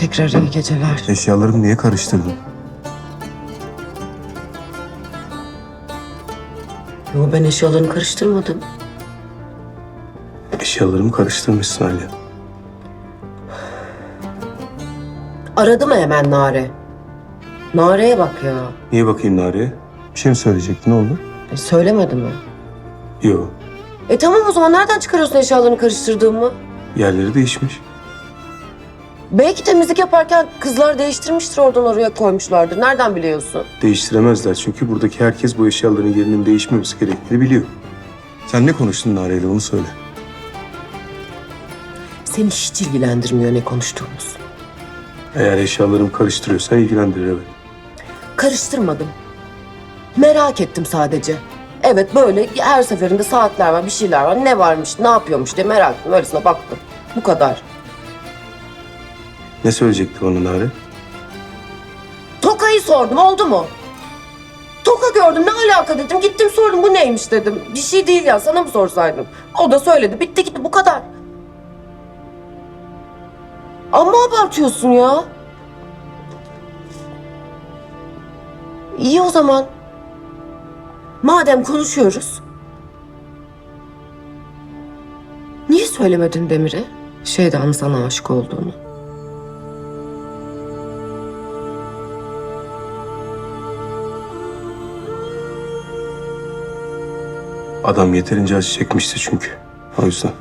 Tekrar iyi geceler. Eşyalarımı niye karıştırdın? Yo ben eşyalarını karıştırmadım. Eşyalarımı karıştırmışsın Aliye. Aradı mı hemen Nare? Nare'ye bak ya. Niye bakayım Nari'ye? Bir şey mi söyleyecekti ne oldu? E, söylemedi mi? Yo. E tamam o zaman nereden çıkarıyorsun eşyalarını karıştırdığımı? Yerleri değişmiş. Belki temizlik yaparken kızlar değiştirmiştir oradan oraya koymuşlardır. Nereden biliyorsun? Değiştiremezler çünkü buradaki herkes bu eşyaların yerinin değişmemesi gerektiğini biliyor. Sen ne konuştun Nari'yle onu söyle. Seni hiç ilgilendirmiyor ne konuştuğumuz. Eğer eşyalarımı karıştırıyorsan ilgilendirir evet. Karıştırmadım. Merak ettim sadece. Evet böyle her seferinde saatler var, bir şeyler var. Ne varmış, ne yapıyormuş diye merak ettim. Öylesine baktım. Bu kadar. Ne söyleyecekti bana Nari? Tokayı sordum oldu mu? Toka gördüm ne alaka dedim. Gittim sordum bu neymiş dedim. Bir şey değil ya sana mı sorsaydım? O da söyledi bitti gitti bu kadar. Amma abartıyorsun ya. İyi o zaman. Madem konuşuyoruz. Niye söylemedin Demir'e? Şeyden sana aşık olduğunu. Adam yeterince acı çekmişti çünkü. O yüzden.